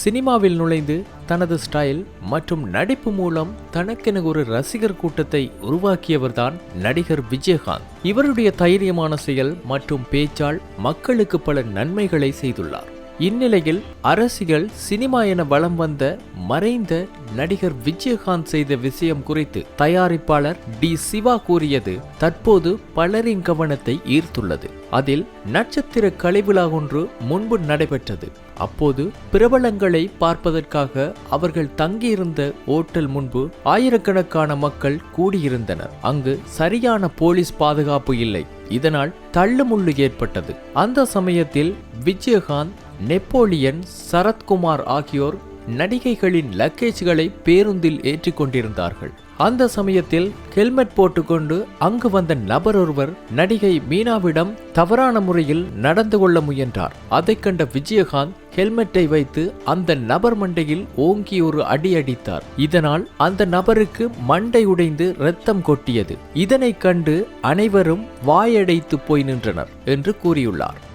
சினிமாவில் நுழைந்து தனது ஸ்டைல் மற்றும் நடிப்பு மூலம் தனக்கென ஒரு ரசிகர் கூட்டத்தை உருவாக்கியவர்தான் நடிகர் விஜயகாந்த். இவருடைய தைரியமான செயல் மற்றும் பேச்சால் மக்களுக்கு பல நன்மைகளை செய்துள்ளார். இந்நிலையில் அரசியல் சினிமா என வலம் வந்த மறைந்த நடிகர் விஜயகாந்த் செய்த விஷயம் குறித்து தயாரிப்பாளர் டி சிவா கூறியது தற்போது பலரின் கவனத்தை ஈர்த்துள்ளது. அதில் நட்சத்திர கலைவிழா ஒன்று முன்பு நடைபெற்றது. அப்போது பிரபலங்களை பார்ப்பதற்காக அவர்கள் தங்கியிருந்த ஓட்டல் முன்பு ஆயிரக்கணக்கான மக்கள் கூடியிருந்தனர். அங்கு சரியான போலீஸ் பாதுகாப்பு இல்லை. இதனால் தள்ளுமுள்ளு ஏற்பட்டது. அந்த சமயத்தில் விஜயகாந்த் நெப்போலியன் சரத்குமார் ஆகியோர் நடிகைகளின் லக்கேஜ்களை பேருந்தில் ஏற்றிக் கொண்டிருந்தார்கள் அந்த சமயத்தில் ஹெல்மெட் போட்டுக்கொண்டு அங்கு வந்த நபர் ஒருவர் நடிகை மீனாவிடம் தவறான முறையில் நடந்து கொள்ள முயன்றார். அதைக் கண்ட விஜயகாந்த் ஹெல்மெட்டை வைத்து அந்த நபர் மண்டையில் ஓங்கி ஒரு அடி அடித்தார். இதனால் அந்த நபருக்கு மண்டை உடைந்து ரத்தம் கொட்டியது. இதனைக் கண்டு அனைவரும் வாயடைத்து போய் நின்றனர் என்று கூறியுள்ளார்.